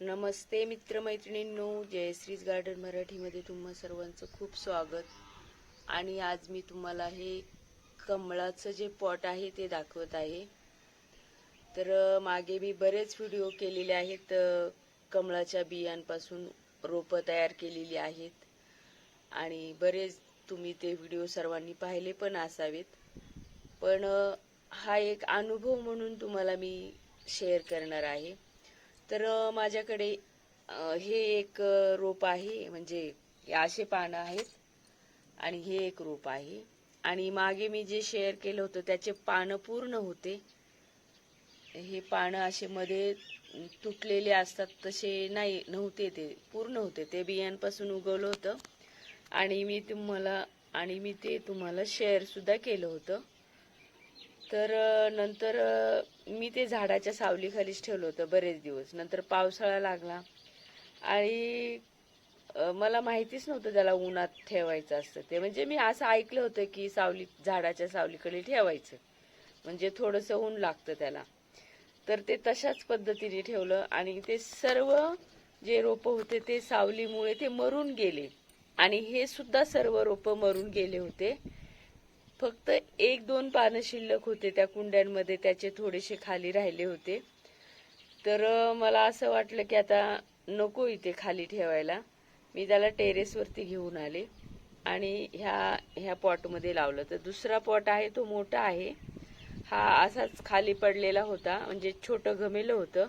नमस्ते मित्रमैत्रिणींनो जयश्रीज garden मराठीमध्ये तुम्हा सर्वांचं खूप स्वागत. आणि आज मी तुम्हाला हे कमळाचं जे पॉट आहे ते दाखवत आहे. तर मागे मी बरेच व्हिडिओ केलेले आहेत कमळाच्या बियांपासून रोपं तयार केलेली आहेत. आणि बरेच तुम्ही ते व्हिडिओ सर्वांनी पाहिले पण असावेत. पण हा एक अनुभव म्हणून तुम्हाला मी शेअर करणार आहे. तर माझ्याकडे हे एक रोप आहे. म्हणजे हे असे पानं आहेत आणि हे एक रोप आहे. आणि मागे मी जे शेअर केलं होतं त्याचे पानं पूर्ण होते. हे पानं असे मध्ये तुटलेले असतात तसे नाही नव्हते ते. पूर्ण होते. ते बियांपासून उगवलं होतं. आणि मी तुम्हाला आणि मी ते तुम्हाला शेअरसुद्धा केलं होतं. तर नंतर मी ते झाडाच्या सावलीखालीच ठेवलं होतं बरेच दिवस. नंतर पावसाळा लागला. आणि मला माहितीच नव्हतं त्याला उन्हात ठेवायचं असतं ते. म्हणजे मी असं ऐकलं होतं की सावली झाडाच्या सावलीकडे ठेवायचं. म्हणजे थोडंसं ऊन लागतं त्याला. तर ते तशाच पद्धतीने ठेवलं आणि ते सर्व जे रोपं होते ते सावलीमुळे ते मरून गेले. आणि हे सुद्धा सर्व रोपं मरून गेले होते. फक्त एक दोन पानं शिल्लक होते त्या कुंड्यांमध्ये त्याचे थोडेसे खाली राहिले होते. तर मला असं वाटलं की आता नको इथे खाली ठेवायला. मी त्याला टेरेसवरती घेऊन आले आणि ह्या ह्या पॉटमध्ये लावलं. तर दुसरा पॉट आहे तो मोठा आहे. हा असाच खाली पडलेला होता म्हणजे छोटं घमेलं होतं.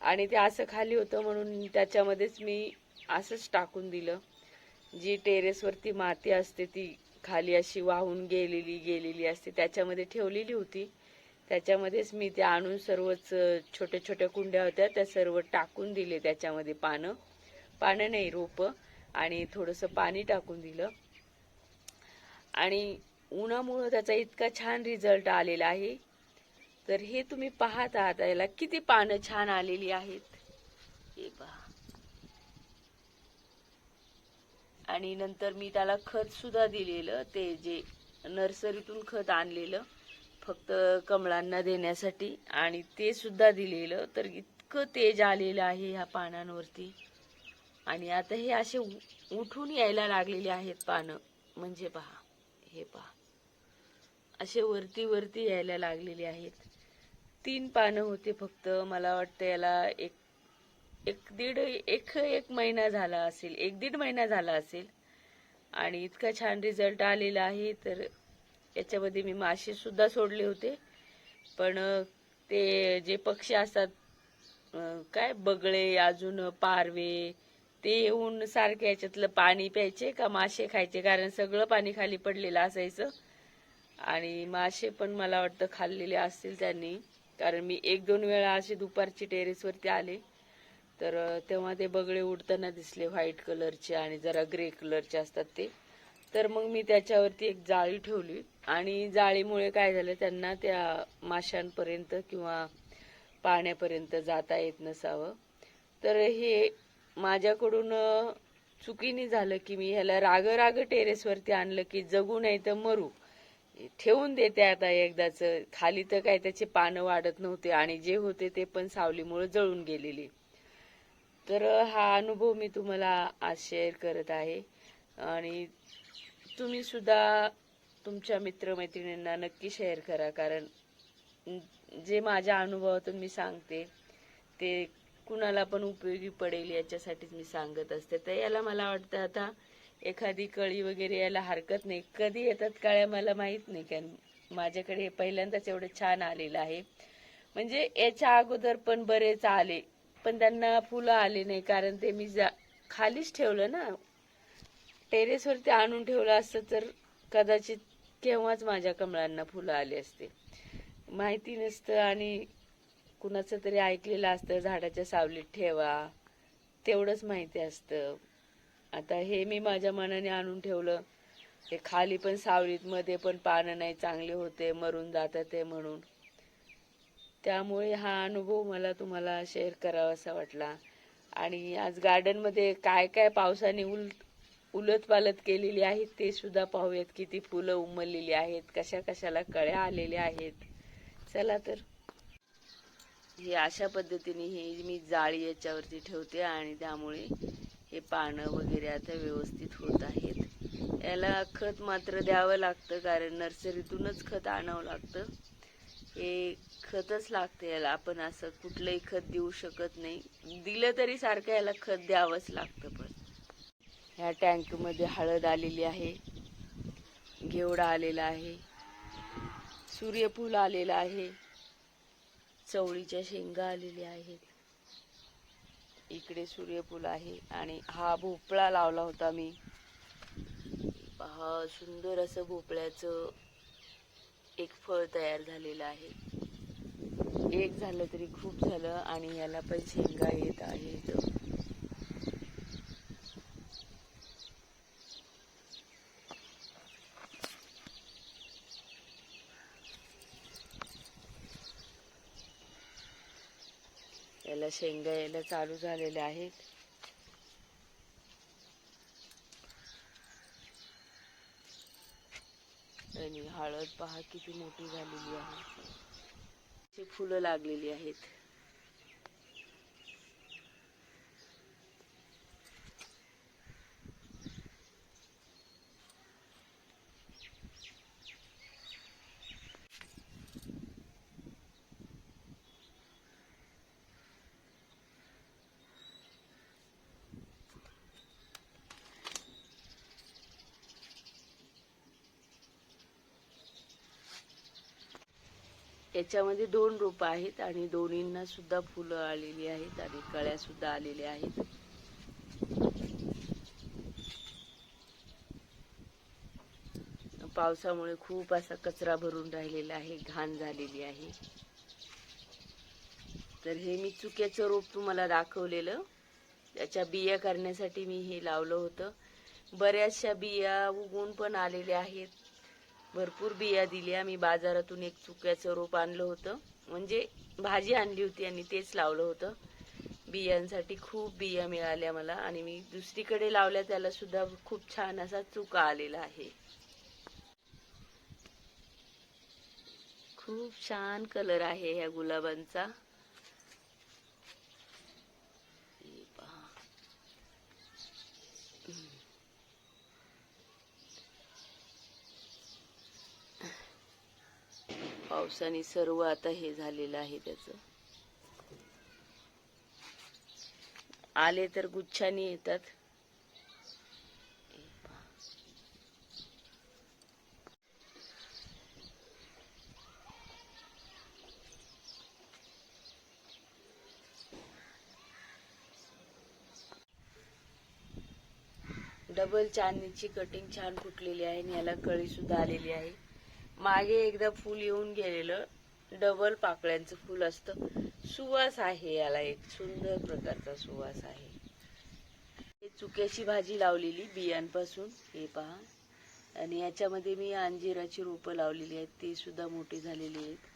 आणि ते असं खाली होतं म्हणून त्याच्यामध्येच मी असंच टाकून दिलं. जी टेरेसवरती माती असते ती खाली अशी वाहून गेलेली गेलेली असते. त्याच्यामध्ये ठेवलेली होती. त्याच्यामध्येच मी ते आणून सर्वच छोट्या छोट्या कुंड्या होत्या. त्या सर्व टाकून दिले त्याच्यामध्ये पानं. पानं नाही रोपं. आणि थोडंसं पाणी टाकून दिलं. आणि उन्हामुळं त्याचा इतका छान रिझल्ट आलेला आहे. तर हे तुम्ही पाहत आहात याला किती पानं छान आलेली आहेत. हे पहा. आणि नंतर मी त्याला खत सुद्धा दिलेलं ते जे नर्सरीतून खत आणलेलं फक्त कमळांना देण्यासाठी. आणि ते सुद्धा दिलेलं तर इतकं तेज आलेलं आहे ह्या पानांवरती. आणि आता हे असे उ- उठून यायला लागलेले आहेत पानं. म्हणजे पहा हे पहा. असे वरती वरती यायला लागलेले आहेत. तीन पानं होते फक्त. मला वाटतं याला एक एक दीड एक एक महिना झाला असेल एक दीड महिना झाला असेल. आणि इतका छान रिझल्ट आलेला आहे तर याच्यामध्ये मी मासेसुद्धा सोडले होते. पण ते जे पक्षी असतात काय बगळे अजून पारवे ते येऊन सारखे याच्यातलं पाणी प्यायचे का मासे खायचे? कारण सगळं पाणी खाली पडलेलं असायचं. आणि मासे पण मला वाटतं खाल्लेले असतील त्यांनी. कारण मी एक दोन वेळा असे दुपारची टेरेसवरती आले. तर तेव्हा ते बगळे उडताना दिसले व्हाईट कलरचे आणि जरा ग्रे कलरचे असतात ते. तर मग मी त्याच्यावरती एक जाळी ठेवली आणि जाळीमुळे काय झालं त्यांना त्या माशांपर्यंत किंवा पाण्यापर्यंत जाता येत नसावं. तर हे माझ्याकडून चुकीने झालं की मी ह्याला राग राग टेरेसवरती आणलं की जगू नाही तर मरू. ठेवून देते आता एकदाच. खाली तर काय त्याचे पानं वाढत नव्हते आणि जे होते ते पण सावलीमुळे जळून गेलेली. तर हा अनुभव मी तुम्हाला आज शेअर करत आहे. आणि तुम्ही सुद्धा तुमच्या मित्रमैत्रिणींना नक्की शेअर करा. कारण जे माझ्या अनुभवातून मी सांगते ते कुणाला पण उपयोगी पडेल याच्यासाठीच मी सांगत असते. तर याला मला वाटतं आता एखादी कळी वगैरे यायला हरकत नाही. कधी येतात काळ्या मला माहीत नाही. कारण माझ्याकडे हे पहिल्यांदाच एवढं छान आलेलं आहे. म्हणजे याच्या अगोदर पण बरेच आले. पण त्यांना फुलं आले नाही कारण ते मी जा खालीच ठेवलं ना. टेरेसवरती आणून ठेवलं असतं तर कदाचित केव्हाच माझ्या कमळांना फुलं आली असते. माहिती नसतं आणि कुणाचं तरी ऐकलेलं असतं झाडाच्या सावलीत ठेवा तेवढंच माहिती असतं. आता हे मी माझ्या मनाने आणून ठेवलं. ते खाली पण सावलीत मध्ये पण पानं नाही चांगले होते मरून जातात ते म्हणून. त्यामुळे हा अनुभव मला तुम्हाला शेअर करावासा वाटला. आणि आज गार्डनमध्ये काय काय पावसाने उल उलत पालत केलेली आहेत ते सुद्धा पाहूयात. किती फुलं उमललेली आहेत कशा कशाला कळ्या आलेल्या आहेत. चला तर. हे अशा पद्धतीने हे मी जाळी याच्यावरती ठेवते आणि त्यामुळे हे पानं वगैरे आता व्यवस्थित होत आहेत. याला खत मात्र द्यावं लागतं कारण नर्सरीतूनच खत आणावं लागतं. हे खतच लागतं याला. आपण असं कुठलंही खत देऊ शकत नाही. दिलं तरी सारखं याला खत द्यावंच लागतं पण. ह्या टँकमध्ये हळद आलेली आहे. घेवडा आलेला आहे. सूर्यफूल आलेला आहे. चवळीच्या शेंगा आलेल्या आहेत. इकडे सूर्यफूल आहे आणि हा भोपळा लावला होता मी. पहा सुंदर असं भोपळ्याचं एक फळ तयार झालेलं आहे. एक झालं तरी खूप झालं आणि याला पण शेंगा येत आहेत. याला शेंगा यायला चालू झालेल्या आहेत. आणि हळद पहा किती मोठी झालेली आहे. फुलं लागलेली आहेत. याच्यामध्ये दोन रोपं आहेत आणि दोन्हींना सुद्धा फुलं आलेली आहेत आणि कळ्या सुद्धा आलेल्या आहेत. पावसामुळे खूप असा कचरा भरून राहिलेला आहे घाण झालेली आहे. तर हे मी चुक्याचं रोप तुम्हाला दाखवलेलं. त्याच्या बिया करण्यासाठी मी हे लावलं होतं. बऱ्याचशा बिया उगवून पण आलेल्या आहेत. भरपूर बिया दिल्या मी बाजारातून एक चुक्याचं रोप आणलं होतं. म्हणजे भाजी आणली होती आणि तेच लावलं होतं. बियांसाठी खूप बिया मिळाल्या मला आणि मी दुसरीकडे लावल्या त्याला सुद्धा खूप छान असा चुका आलेला आहे. खूप छान कलर आहे ह्या गुलाबांचा हे पहा. पावसाने सर्व आता हे झालेलं आहे त्याच. आले तर गुच्छानी येतात. डबल चांदणीची कटिंग छान फुटलेली आहे आणि याला कळी सुद्धा आलेली आहे. मागे एकदा फुल येऊन गेलेलं डबल पाकळ्यांचं फुल असतं. सुवास आहे याला एक सुंदर प्रकारचा सुवास आहे. हे चुक्याची भाजी लावलेली बियांपासून हे पहा. आणि याच्यामध्ये मी अंजिराची रोपं लावलेली आहेत ती सुद्धा मोठी झालेली आहेत.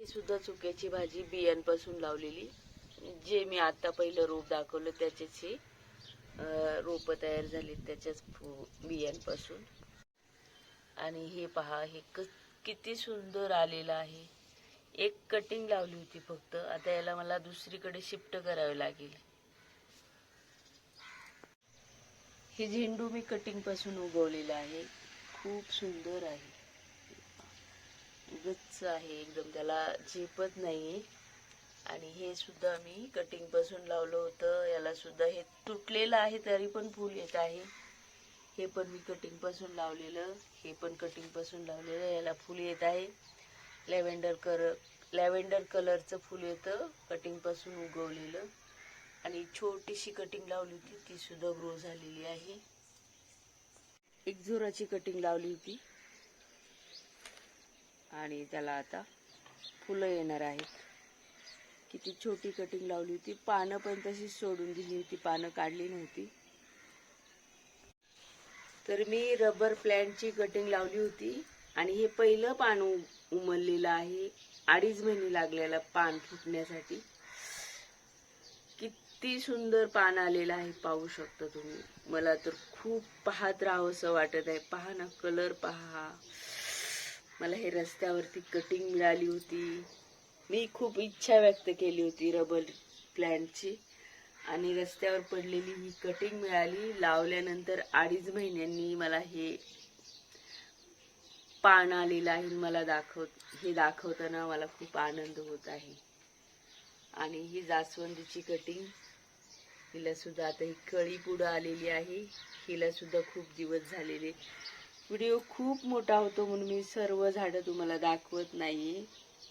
ही सुद्धा चुक्याची भाजी बियांपासून लावलेली. जे मी आता पहिलं रोप दाखवलं त्याच्याची हे तयार झाली त्याच्याच फु- बियांपासून. आणि हे पहा हे क किती सुंदर आलेलं आहे. एक कटिंग लावली होती फक्त. आता याला मला दुसरीकडे शिफ्ट करावे लागेल. हे झेंडू मी कटिंगपासून उगवलेलं आहे. खूप सुंदर आहे. गच्च आहे एकदम. त्याला झेपत नाही आणि हे सुद्धा मी कटिंगपासून लावलं होतं. याला सुद्धा हे तुटलेलं आहे तरी पण फूल येत आहे. हे पण मी कटिंगपासून लावलेलं हे पण कटिंगपासून लावलेलं याला फुल येत आहे. लॅव्हेंडर कर लॅव्हेंडर कलरचं फुल येतं कटिंगपासून उगवलेलं. आणि छोटीशी कटिंग लावली होती ती सुद्धा ग्रो झालेली आहे. एक जोराची कटिंग लावली होती. आणि त्याला आता फुलं येणार आहेत. किती छोटी कटिंग लावली होती. पानं पण तशीच सोडून दिली होती. पानं काढली नव्हती. तर मी रबर प्लॅन्टची कटिंग लावली होती आणि हे पहिलं पान उमललेलं आहे. अडीच महिने लागलेला पान फुटण्यासाठी. किती सुंदर पान आलेलं आहे पाहू शकता तुम्ही. मला तर खूप पाहत राहावंसं वाटत आहे. पहा ना कलर पहा. मला हे रस्त्यावरती कटिंग मिळाली होती. मी खूप इच्छा व्यक्त केली होती रबर प्लॅन्टची. आणि रस्त्यावर पडलेली ही कटिंग मिळाली. लावल्यानंतर अडीच महिन्यांनी मला हे पान आलेलं आहे मला दाखव हे दाखवताना मला खूप आनंद होत आहे. आणि ही जास्वंदीची कटिंग हिला सुद्धा आता ही कळी पुढं आलेली आहे. हिला सुद्धा खूप दिवस झालेले. व्हिडिओ खूप मोठा होतो म्हणून मी सर्व झाडं तुम्हाला दाखवत नाहीये.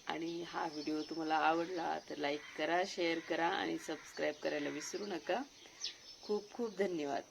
आणि हा व्हिडिओ तुम्हाला आवडला तर लाईक करा शेअर करा आणि सबस्क्राईब करायला विसरू नका. खूप खूप धन्यवाद.